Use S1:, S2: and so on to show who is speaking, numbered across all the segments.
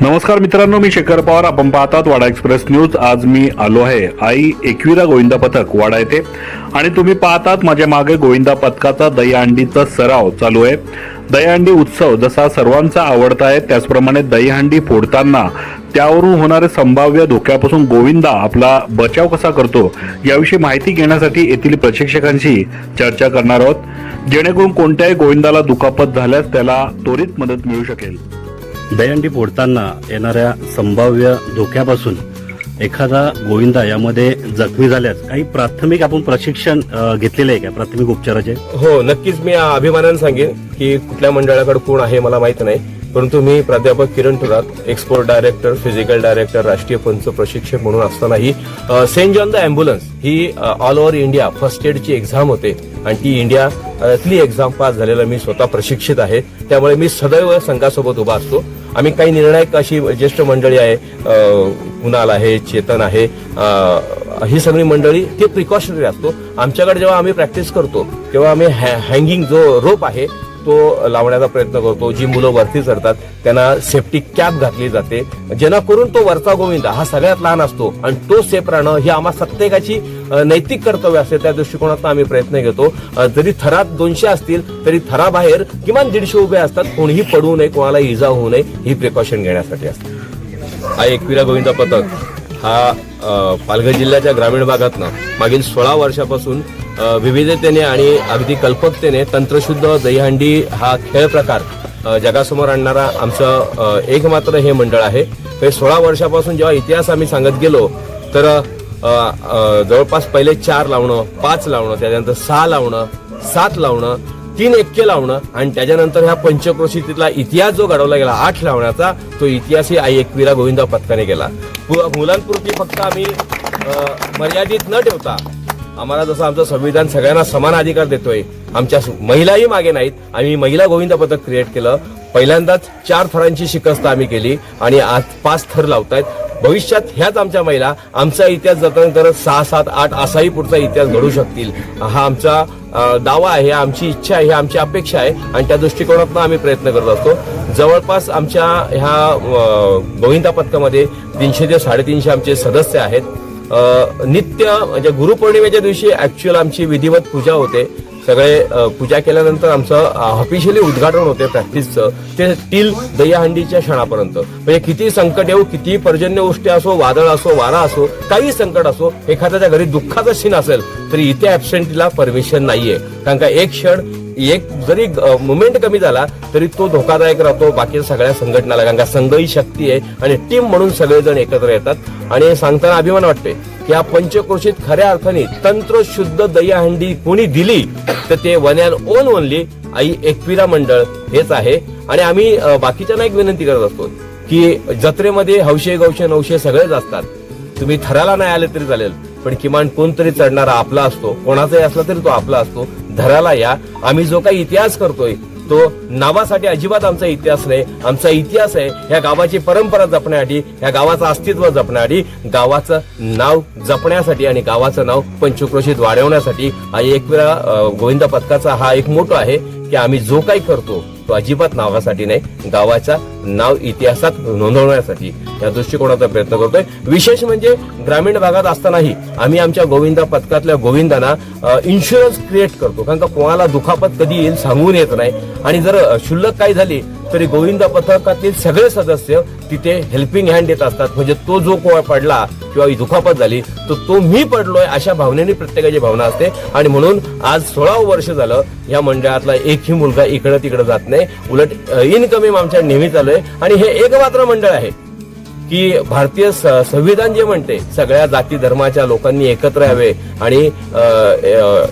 S1: नमस्कार मित्रांनो मी शेखर पवार. आपण पाहतात वाडा एक्सप्रेस न्यूज. आज मी आलो आहे आई एकविरा गोविंदा पथक वाडा येथे. आणि तुम्ही पाहतात माझ्या मागे गोविंदा पथकाचा दहीहंडीचा सराव चालू आहे. दहीहंडी उत्सव जसा सर्वांचा आवडता आहे त्याचप्रमाणे दहीहंडी फोडताना त्यावरून होणारे संभाव्य धोक्यापासून गोविंदा आपला बचाव कसा करतो याविषयी माहिती घेण्यासाठी येथील प्रशिक्षकांशी चर्चा करणार आहोत. जेणेकरून कोणत्याही गोविंदाला दुखापत झाल्यास त्याला त्वरित मदत मिळू शकेल.
S2: दहीहंडी फोडताना येणाऱ्या संभाव्य धोक्यापासून एखादा गोविंदा यामध्ये जखमी झाल्यास काही प्राथमिक आपण प्रशिक्षण घेतलेले आहे का? प्राथमिक उपचाराचे?
S3: हो नक्कीच मी अभिमानाने सांगेन की कुठल्या मंडळाकडे कोण आहे मला माहीत नाही. परंतु मी प्राध्यापक Kiran Thorat export director physical director राष्ट्रीय पंच प्रशिक्षक म्हणून असतानाही सेंट जॉन द अँब्युलन्स ही ऑल ओव्हर इंडिया फर्स्ट एडची एक्झाम होते. आणि ती इंडियातली एक्झाम पास झालेला मी स्वतः प्रशिक्षित आहे. त्यामुळे मी सदैव संघासोबत उभा असतो. आम्ही काही निर्णायक अशी ज्येष्ठ मंडळी आहे कुणाल आहे चेतन आहे ही सगळी मंडळी ती प्रिकॉशनरी असतो. आमच्याकडे जेव्हा आम्ही प्रॅक्टिस करतो तेव्हा आम्ही हँगिंग जो रोप आहे तो लावण्याचा प्रयत्न करतो. जी मुलं वरती चढतात त्यांना सेफ्टी कॅप घातली जाते. जेणेकरून तो वरचा गोविंद हा सगळ्यात लहान असतो आणि तो सेफ राहणं ही आम्हा प्रत्येकाची नैतिक कर्तव्य असते. त्या दृष्टिकोनातून आम्ही प्रयत्न घेतो. जरी थरात दोनशे असतील तरी थराबाहेर किमान दीडशे उभे असतात. कोणीही पडू नये कोणाला इजा होऊ नये ही प्रिकॉशन घेण्यासाठी असते. हा एकविरा गोविंद पथक. हा पालघर जिल्ह्याच्या ग्रामीण भागातनं मागील सोळा वर्षापासून विविधतेने आणि अगदी कल्पकतेने तंत्रशुद्ध दहीहंडी हा खेळ प्रकार जगासमोर आणणारा आमचं एकमात्र हे मंडळ आहे. हे सोळा वर्षापासून जेव्हा इतिहास आम्ही सांगत गेलो तर जवळपास पहिले चार लावणं पाच लावणं त्याच्यानंतर सहा लावणं सात लावणं तीन एक्के लावणं आणि त्याच्यानंतर ह्या पंचक्रोशीतला इतिहास जो घडवला गेला आठ लावण्याचा तो इतिहासही आई एकविरा गोविंदा पथकाने गेला मुलांपुरती फक्त आम्ही मर्यादित न ठेवता आम्हाला जसं आमचं संविधान सगळ्यांना समान अधिकार देतोय आमच्या महिलाही मागे नाहीत. आम्ही महिला गोविंद पथक क्रिएट केलं. पहिल्यांदाच चार थरांची शिकस्त आम्ही केली आणि आज पाच थर लावतायत. भविष्यात ह्याच आमच्या महिला आमचा इतिहास जतन करत सहा सात आठ असाही पुढचा इतिहास घडू शकतील. हा आमचा दावा आहे आमची इच्छा आहे आमची अपेक्षा आहे आणि त्या दृष्टिकोनातून आम्ही प्रयत्न करत असतो. जवळपास आमच्या ह्या गोविंदा पथकामध्ये तीनशे ते साडेतीनशे आमचे सदस्य आहेत. नित्य म्हणजे गुरुपौर्णिमेच्या दिवशी ऍक्च्युअल आमची विधिवत पूजा होते. सगळे पूजा केल्यानंतर आमचं ऑफिशियली उद्घाटन होते प्रॅक्टिसचं ते टील दह्याहंडीच्या क्षणापर्यंत. म्हणजे किती संकट येऊ किती पर्जन्य गोष्टी असो वादळ असो वारा असो काही संकट असो एखाद्याच्या घरी दुःखाचा सीन असेल तरी इथे ऍबसेंटला परमिशन नाहीये. कारण का एक क्षण एक जरी मुवमेंट कमी झाला तरी तो धोकादायक राहतो. बाकी सगळ्या संघटनाला कारण का संघ ही शक्ती आहे आणि टीम म्हणून सगळेजण एकत्र येतात. आणि सांगताना अभिमान वाटते की या पंचक्रोशीत खऱ्या अर्थाने तंत्रशुद्ध दहीहंडी कोणी दिली तर ते वन अँड ओन ओनली आई एकविरा मंडळ हेच आहे. आणि आम्ही बाकीच्यांना एक विनंती करत असतो की जत्रेमध्ये हौशे गौशे नवशे सगळेच असतात. तुम्ही थराला नाही आले तरी चालेल पण किमान कोणतरी चढणारा आपला असतो. कोणाचाही असला तरी तो आपला असतो. धराला या आम्ही जो काही इतिहास करतोय तो नावासाठी अजिबात आमचा इतिहास नाही. आमचा इतिहास आहे या गावाची परंपरा जपण्यासाठी या गावाचं अस्तित्व जपण्यासाठी गावाचं नाव जपण्यासाठी आणि गावाचं नाव पंचक्रोशीत वाढवण्यासाठी एक वेळा गोविंदा पथकाचा हा एक मोठो आहे की आम्ही जो काही करतो तो अजिबात नावासाठी नाही गावाचा नाव इतिहासात नोंदवण्यासाठी या दृष्टिकोनाचा प्रयत्न करतोय. विशेष म्हणजे ग्रामीण भागात असतानाही आम्ही आमच्या गोविंदा पथकातल्या गोविंदांना इन्शुरन्स क्रिएट करतो. कारण का कोणाला दुखापत कधी येईल सांगून येत नाही. आणि जर शुल्लक क्षुल्लक काही झाली तरी गोविंदा पथकातील सगळे सदस्य तिथे हेल्पिंग हँड देत असतात. म्हणजे तो जो कोण पडला किंवा दुखापत झाली तर तो मी पडलोय अशा भावनेने प्रत्येकाची भावना असते. आणि म्हणून आज सोळा वर्ष झालं या मंडळातला एकही मुलगा इकडं तिकडं जात नाही. उलट इनकमिंग आमच्या नेहमी चालू आहे. आणि हे एकमात्र मंडळ आहे. की भारतीय स- संविधान जे म्हणते सगळ्या जाती धर्माच्या लोकांनी एकत्र यावे आणि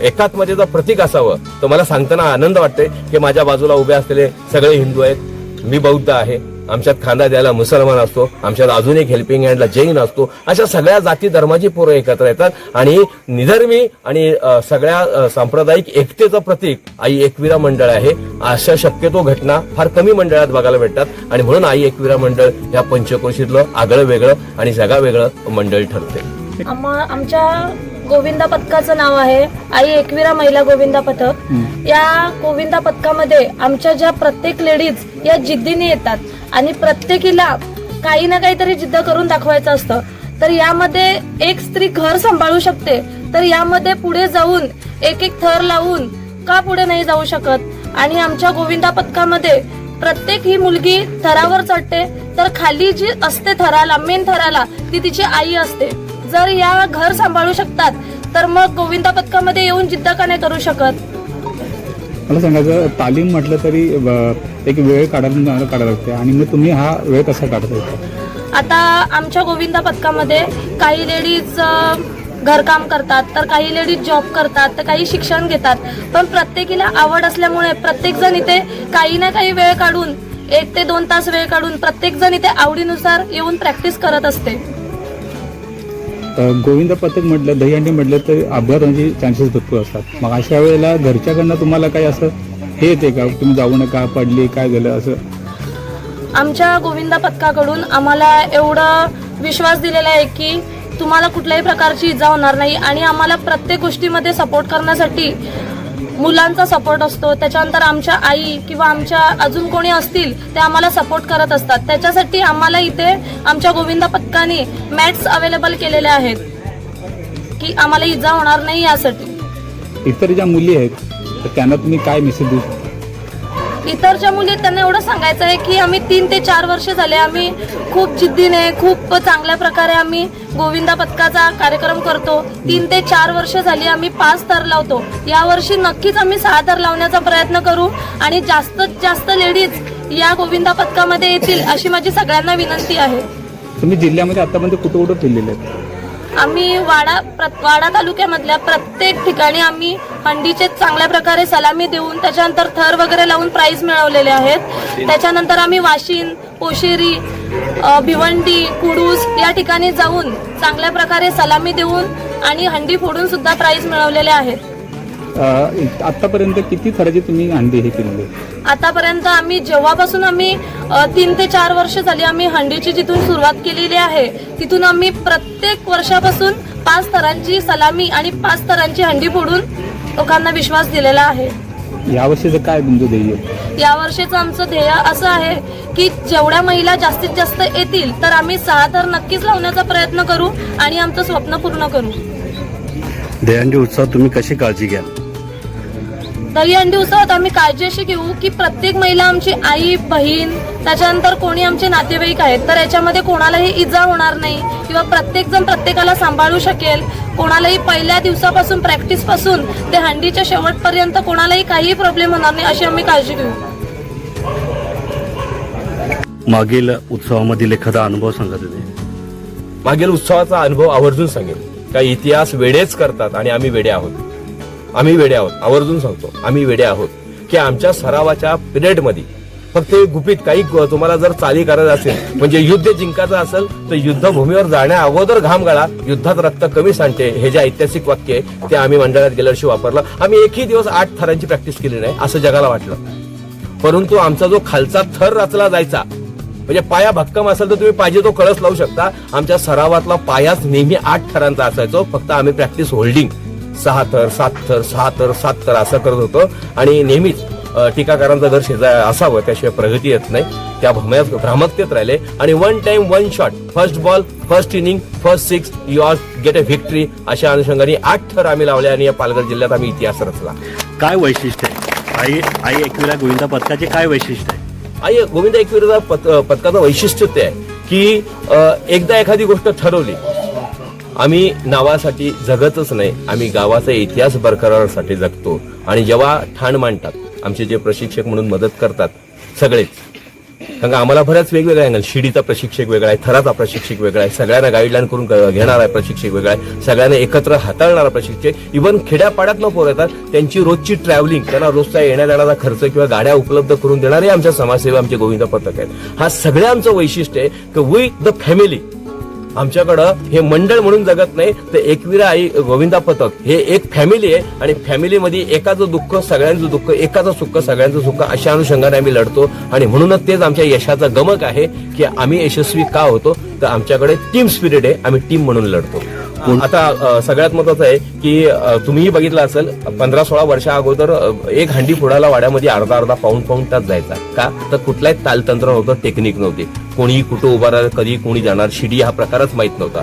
S3: एकात्मतेचं प्रतीक असावं. तर मला सांगताना आनंद वाटते की माझ्या बाजूला उभे असलेले सगळे हिंदू आहेत. मी बौद्ध आहे. आमच्यात खांदा द्यायला मुसलमान असतो आमच्यात अजून एक हेल्पिंग हँडला जैन असतो अशा सगळ्या जाती धर्माची पोरं एकत्र येतात. आणि निधर्मी आणि सगळ्या सांप्रदायिक एकतेचं प्रतीक आई एकविरा मंडळ आहे. अशा शक्यतो घटना फार कमी मंडळात बघायला भेटतात. आणि म्हणून आई एकविरा मंडळ या पंचक्रोशीतलं आगळं वेगळं आणि जगा वेगळं मंडळ ठरते.
S4: आमच्या गोविंदा पथकाचं नाव आहे. आई एकविरा महिला गोविंदा पथक. या गोविंदा पथकामध्ये आमच्या ज्या प्रत्येक लेडीज या जिद्दीने येतात आणि प्रत्येकीला काही ना काहीतरी जिद्द करून दाखवायचं असतं तर यामध्ये एक स्त्री घर सांभाळू शकते तर यामध्ये पुढे जाऊन एक एक थर लावून का पुढे नाही जाऊ शकत? आणि आमच्या गोविंदा पथकामध्ये प्रत्येक ही मुलगी थरावर चढते तर खाली जी असते थराला मेन थराला ती तिची आई असते. जर या घर सांभाळू शकतात तर मग गोविंदा पथकामध्ये येऊन जिद्द का नाही करू शकत?
S5: मला सांगायचं तालीम म्हटलं तरी एक वेळ काढायला काढायला लागते. आणि मग तुम्ही हा वेळ कसा काढता
S4: आता आमच्या गोविंदा पथकामध्ये काही लेडीज घरकाम करतात तर काही लेडीज जॉब करतात तर काही शिक्षण घेतात. पण प्रत्येकीला आवड असल्यामुळे प्रत्येक जण इथे काही ना काही वेळ काढून एक ते दोन तास वेळ काढून प्रत्येक जण इथे आवडीनुसार येऊन प्रॅक्टिस करत असते.
S5: गोविंद पथक म्हटलं दहीहंडी म्हटलं तर अपघात चान्सेस भरपूर असतात. मग अशा वेळेला घरच्याकडनं तुम्हाला काही असं हे येते का? तुम्ही जाऊ नका पडली काय झालं असं?
S4: आमच्या गोविंदा पथकाकडून आम्हाला एवढं विश्वास दिलेला आहे की तुम्हाला कुठल्याही प्रकारची इजा होणार नाही आणि आम्हाला प्रत्येक गोष्टीमध्ये सपोर्ट करण्यासाठी मुलांचा सपोर्ट असतो. त्याच्यानंतर आमच्या आई किंवा आमच्या अजून कोणी असतील ते आम्हाला सपोर्ट करत असतात. त्याच्यासाठी आम्हाला इथे आमच्या गोविंदा पथकाने मॅट्स अवेलेबल केलेले आहेत. की आम्हाला इजा होणार नाही यासाठी.
S5: इतर ज्या मुली आहेत त्यांना तुम्ही काय मेसेज देऊ
S4: इतरच्या मुली त्यांना एवढं सांगायचं आहे की आम्ही तीन ते चार वर्ष झाले आम्ही खूप जिद्दीने खूप चांगल्या प्रकारे आम्ही गोविंदा पथकाचा कार्यक्रम करतो. तीन ते चार वर्ष झाली आम्ही पाच तर लावतो. यावर्षी नक्कीच आम्ही सहा तर लावण्याचा प्रयत्न करू आणि जास्तीत जास्त लेडीज या गोविंदा पथकामध्ये येतील अशी माझी सगळ्यांना विनंती आहे.
S5: तुम्ही जिल्ह्यामध्ये आतापर्यंत कुठं कुठं फिरलेले आहेत?
S4: आम्ही वाडा प्र- वाडा तालुक्यामधल्या प्रत्येक ठिकाणी आम्ही हंडीचे चांगल्या प्रकारे सलामी देऊन त्याच्यानंतर थर वगैरे लावून प्राईज मिळवलेले आहेत. त्याच्यानंतर आम्ही वाशिन पोशेरी भिवंडी कुडूस या ठिकाणी जाऊन चांगल्या प्रकारे सलामी देऊन आणि हंडी फोडून सुद्धा प्राईज मिळवलेले आहेत.
S5: आतापर्यंत किती थराची तुम्ही अंडी हे केलेली?
S4: आतापर्यंत आम्ही जेव्हापासून आम्ही तीन ते चार वर्ष झाली आम्ही हंडीची जिथून सुरुवात केलेली आहे तिथून आम्ही प्रत्येक वर्षापासून पाच थरांची सलामी आणि पाच थरांची हंडी फोडून लोकांना विश्वास दिलेला आहे
S5: यावर्षीचं काय तुमचं ध्येय?
S4: यावर्षीचं आमचं ध्येय असं आहे की जेवढ्या महिला जास्तीत जास्त येतील तर आम्ही सहा थर नक्कीच लावण्याचा प्रयत्न करू आणि आमचं स्वप्न पूर्ण करू
S2: दहीहंडी उत्सवात तुम्ही कशी काळजी घ्याल
S4: दहीहंडी उत्सवात आम्ही काळजी अशी घेऊ की प्रत्येक महिला आमची आई बहीण त्याच्यानंतर कोणी आमचे नातेवाईक आहेत. तर याच्यामध्ये कोणालाही इजा होणार नाही किंवा प्रत्येक जण प्रत्येकाला सांभाळू शकेल. कोणालाही पहिल्या दिवसापासून प्रॅक्टिसपासून ते हंडीच्या शेवटपर्यंत कोणालाही काही प्रॉब्लेम होणार नाही अशी आम्ही काळजी घेऊ.
S2: मागील उत्सवामधील एखादा अनुभव सांगा तुम्ही.
S3: मागील उत्सवाचा अनुभव आवर्जून सांगेन. का इतिहास वेडेच करतात आणि आम्ही वेडे आहोत. आम्ही वेडे आहोत. आवर्जून सांगतो आम्ही वेडे आहोत की आमच्या सरावाच्या पिरियडमध्ये फक्त हे गुपित काही तुम्हाला जर चाली करायचं असेल म्हणजे युद्ध जिंकायचं असेल तर युद्धभूमीवर जाण्या अगोदर घाम गाळा युद्धात रक्त कमी सांडते. हे जे ऐतिहासिक वाक्य आहे ते आम्ही मंडळात गेल्या वर्षी वापरलं. आम्ही एकही दिवस आठ थरांची प्रॅक्टिस केली नाही असं जगाला वाटलं. परंतु आमचा जो खालचा थर रचला जायचा म्हणजे पाया भक्कम असेल तर तुम्ही पाहिजे तो कळस लावू शकता. आमच्या सरावातला पायाच नेहमी आठ थरांचा असायचो फक्त आम्ही प्रॅक्टिस होल्डिंग. सहा थर सात थर सहा थर सात थर असं करत होतो. आणि नेहमीच टीकाकारांचा घर शेजा असावं त्याशिवाय प्रगती येत नाही. त्या भ्रमयात भ्रामकतेत राहिले. आणि one time one shot first ball first inning first six you are get a victory अशा अनुषंगाने आठ थर आम्ही लावले आणि या पालघर जिल्ह्यात आम्ही इतिहास रचला.
S2: काय वैशिष्ट्य आहे? आई आई एकविरा गोविंदा पथकाचे काय वैशिष्ट्य आहे?
S3: आई गोविंद एकविरा पथ पथकाचं वैशिष्ट्य ते आहे की एकदा एखादी गोष्ट ठरवली आम्ही नावासाठी जगतच नाही आम्ही गावाचा इतिहास बरकरारसाठी जगतो. आणि जेव्हा ठाण मांडतात आमचे जे प्रशिक्षक म्हणून मदत करतात सगळेच. कारण आम्हाला बऱ्याच वेगवेगळ्या अँगल शिडीचा प्रशिक्षक वेगळा आहे थराचा प्रशिक्षक वेगळा आहे सगळ्यांना गाईडलाईन करून ग- घेणारा प्रशिक्षक वेगळा आहे सगळ्यांना एकत्र हाताळणारा प्रशिक्षक इव्हन खेड्यापाड्यातनं पोरं येतात त्यांची रोजची ट्रॅव्हलिंग त्यांना रोजचा येण्या जाण्याचा खर्च किंवा गाड्या उपलब्ध करून देणारे आमच्या समाजसेवा आमचे गोविंद पथक आहेत. हा सगळ्या आमचं वैशिष्ट्य आहे की वी द फॅमिली आमच्याकडं हे मंडळ म्हणून जगत नाही तर एकविरा आई गोविंदा पथक. हे एक फॅमिली आहे आणि फॅमिलीमध्ये एकाचं दुःख सगळ्यांचं दुःख एकाचं सुख सगळ्यांचं सुख अशा अनुषंगाने आम्ही लढतो. आणि म्हणूनच तेच आमच्या यशाचं गमक आहे की आम्ही यशस्वी का होतो तर आमच्याकडे टीम स्पिरिट आहे आम्ही टीम म्हणून लढतो. आता सगळ्यात महत्वाचं आहे की तुम्हीही बघितलं असेल पंधरा सोळा वर्षा अगोदर एक हंडी फोडायला वाड्यामध्ये अर्धा अर्धा पाऊन पाऊन तास जायचा. का? तर कुठलाही तालतंत्र नव्हतं टेक्निक नव्हते. कोणी कुठं उभा राहिलं कधी कोणी जाणार शिडी हा प्रकारच माहीत नव्हता.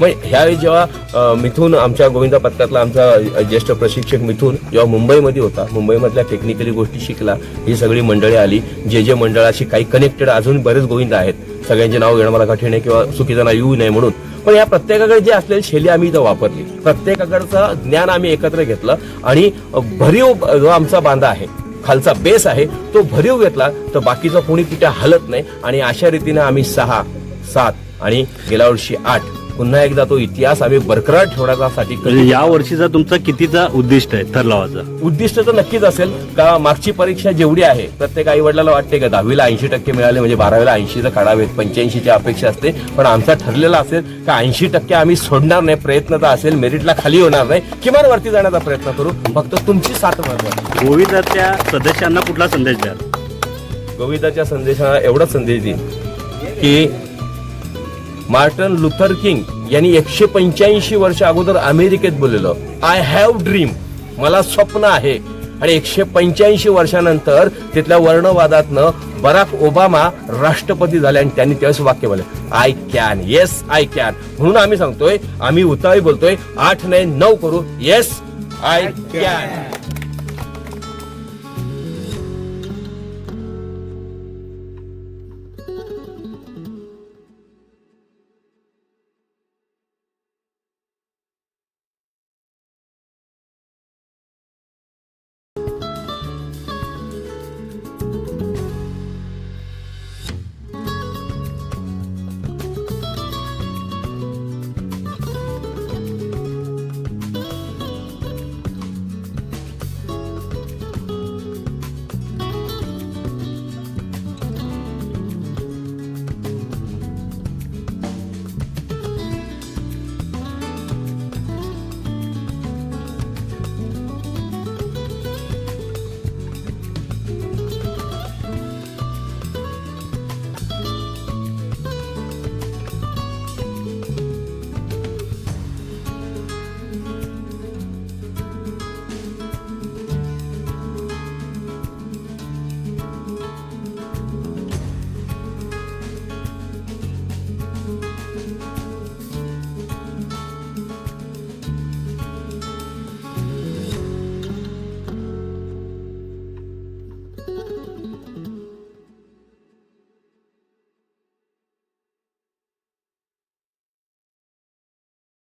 S3: मग ह्यावेळी जेव्हा मिथून आमच्या गोविंदा पथकातला आमचा ज्येष्ठ प्रशिक्षक मिथून जेव्हा मुंबईमध्ये होता मुंबईमधल्या टेक्निकली गोष्टी शिकला ही सगळी मंडळी आली. जे जे मंडळाशी काही कनेक्टेड अजून बरेच गोविंद आहेत. सगळ्यांचे नाव घेणं मला कठीण आहे किंवा चुकीचं नाव येऊ नये म्हणून. पण या प्रत्येकाकडे जे असलेली शैली आम्ही इथं वापरली प्रत्येकाकडचं ज्ञान आम्ही एकत्र घेतलं आणि भरीव जो आमचा बांधा आहे खालचा बेस आहे तो भरीव घेतला तर बाकीचं कोणी कुठे हलत नाही आणि अशा रीतीने आम्ही सहा सात आणि गेल्या वर्षी आठ पुन्हा एकदा तो इतिहास आम्ही बरकरार ठेवण्यासाठी
S2: म्हणजे या वर्षीचा तुमचा कितीचा उद्दिष्ट आहे थरलावाचा
S3: उद्दिष्ट तर नक्कीच असेल. का मागची परीक्षा जेवढी आहे प्रत्येक आई वडिलाला वाटते का दहावीला ऐंशी टक्के मिळाले म्हणजे बारावीला ऐंशीचं काढावेत पंच्याऐंशीची अपेक्षा असते. पण आमचा ठरलेला असेल का ऐंशी टक्के आम्ही सोडणार नाही प्रयत्न तर असेल मेरिटला खाली होणार नाही किमान वरती जाण्याचा प्रयत्न करू. फक्त तुमची साथ महत्वाची
S2: गोविंदाच्या सदस्यांना कुठला संदेश द्याल?
S3: गोविंदाच्या संदेशाला एवढाच संदेश देईन की मार्टन लुथर किंग यांनी एकशे पंच्याऐंशी वर्ष अगोदर अमेरिकेत बोललेलं आय हॅव ड्रीम मला स्वप्न आहे. आणि एकशे पंच्याऐंशी वर्षानंतर तिथल्या वर्णवादातनं बराक ओबामा राष्ट्रपती झाले आणि त्यांनी त्यावेळेस वाक्य बोलले I can yes I can म्हणून आम्ही सांगतोय आम्ही उतावी बोलतोय आठ नाही नऊ करू. Yes I can